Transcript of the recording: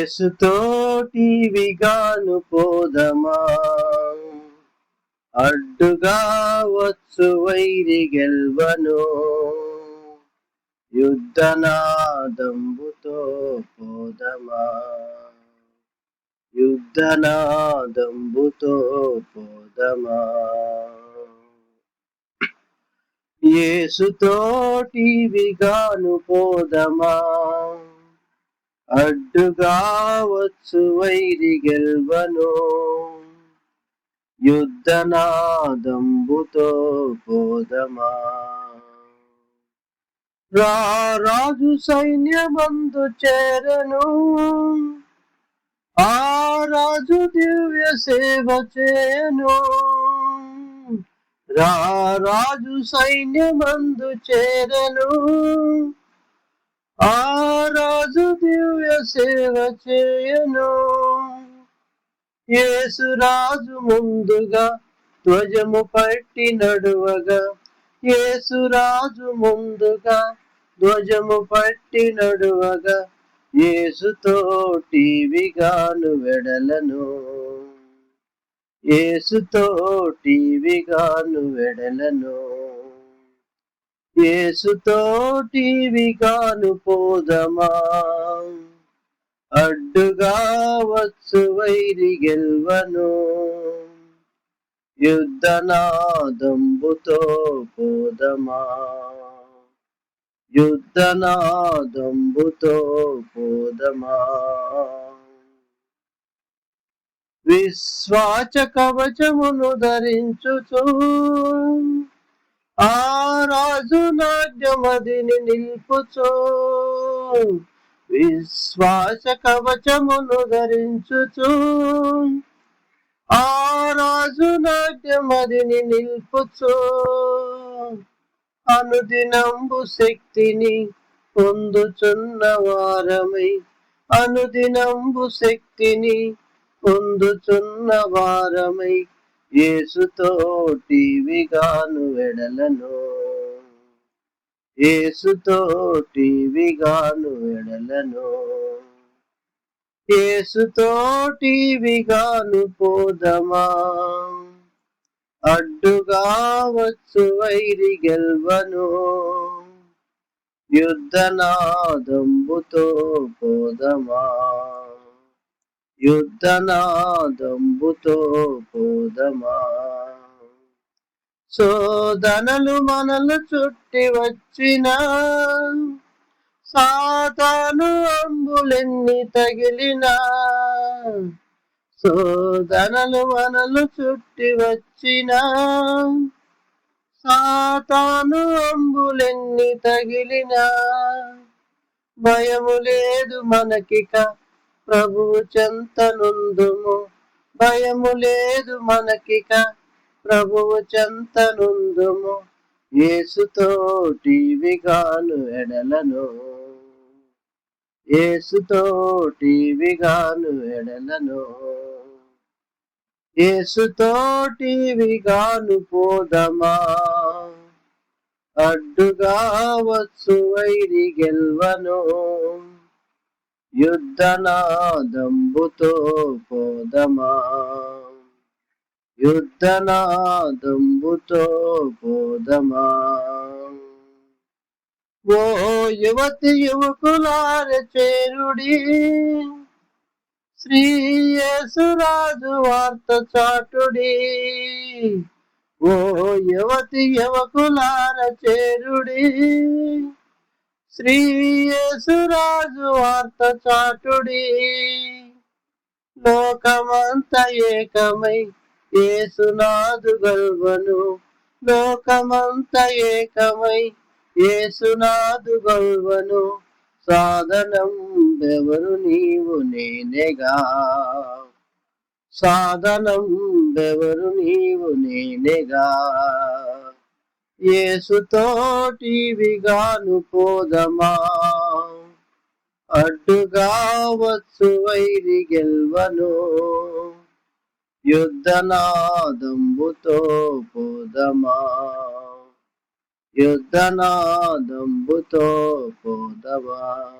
యేసుతోటివిగాను పోదమా? అడ్డుగా వచ్చు వైరి గెల్వను. యుద్ధనాదంబుతో పోదమా? యుద్ధనాదంబుతో పోదమా? యేసుతోటివిగాను పోదమా? అడ్డుగా వచ్చు వైరి గెల్వను. యుద్ధనాదంబుతో పోదమా రా రాజు సైన్యమందు చేరను. ఆ రాజు దివ్య సేవ చేయను రా రాజు సైన్యమందు చేరను. ఆ రాజు దివ్య సేవ చేయను. యేసు రాజు ముందుగా ధ్వజము పట్టి నడువగా. యేసు రాజు ముందుగా ధ్వజము పట్టి నడువగా. యేసుతో విగాను వెడలను. యేసుతో విగాను వెడలను. యేసుతోటి కాను పోదమా అడ్డుగా వచ్చు వైరి గెల్వను. యుద్ధనాదంబుతో పోదమా? యుద్ధనాదంబుతో పోదమా? విశ్వాచ కవచమును ధరించుచు. ఆ రాజు నాట్యమదిని నిల్పుచో. విశ్వాస కవచమును ధరించుచు. ఆ రాజు నాట్యమదిని నిల్పుచు. అనుదినంబు శక్తిని పొందుచున్న వారమై. అనుదినంబు శక్తిని పొందుచున్న వారమై. ఏసుతోటివిగాను వెడలను. ఏసుతోటివిగాను వెడలను. ఏసుతోటివిగాను పోదమా. అడ్డుగా వచ్చు వైరి గెల్వను. యుద్ధనాదంబుతో పోదమా. యుద్ధనాదంబుతో పోదమా? సోదనలు మనలు చుట్టి వచ్చిన సాతాను అంబులెన్ని తగిలిన సోదనలు మనలు చుట్టి వచ్చిన సాతాను అంబులెన్ని తగిలిన భయము లేదు మనకిక. ప్రభువు చెంతనుందుము. భయము లేదు మనకిక. ప్రభువు చెంతనుందుము. ఏసుతోటి విగాను ఎడలను. ఏసుతోటి విగాను ఎడలను. ఏసుతోటి విగాను పోదమా. అడ్డుగా వచ్చు వైరి గెల్వను. యుద్ధనాదంబుతో పోదమా? యుద్ధనాదంబుతో పోదమా? ఓ యువతి యువకులార చేరుడి శ్రీ యేసురాజు వార్త చాటుడి. ఓ యువతి యువకులార చేరుడి శ్రీయేసురాజు వార్త చాటుడి. లోకమంత ఏకమై ఏసునాదు గల్వను లోకమంత ఏకమై ఏసునాదు గల్వను సాధనం బెవరు నీవు నేనేగా. సాధనం బెవరు నీవు నేనేగా. ఏసుతోటివిగాను పోదమా? అడ్డుగా వచ్చు వైరి గెల్వను. యుద్ధనాదంబుతో పోదమా? యుద్ధనాదంబుతో పోదమా?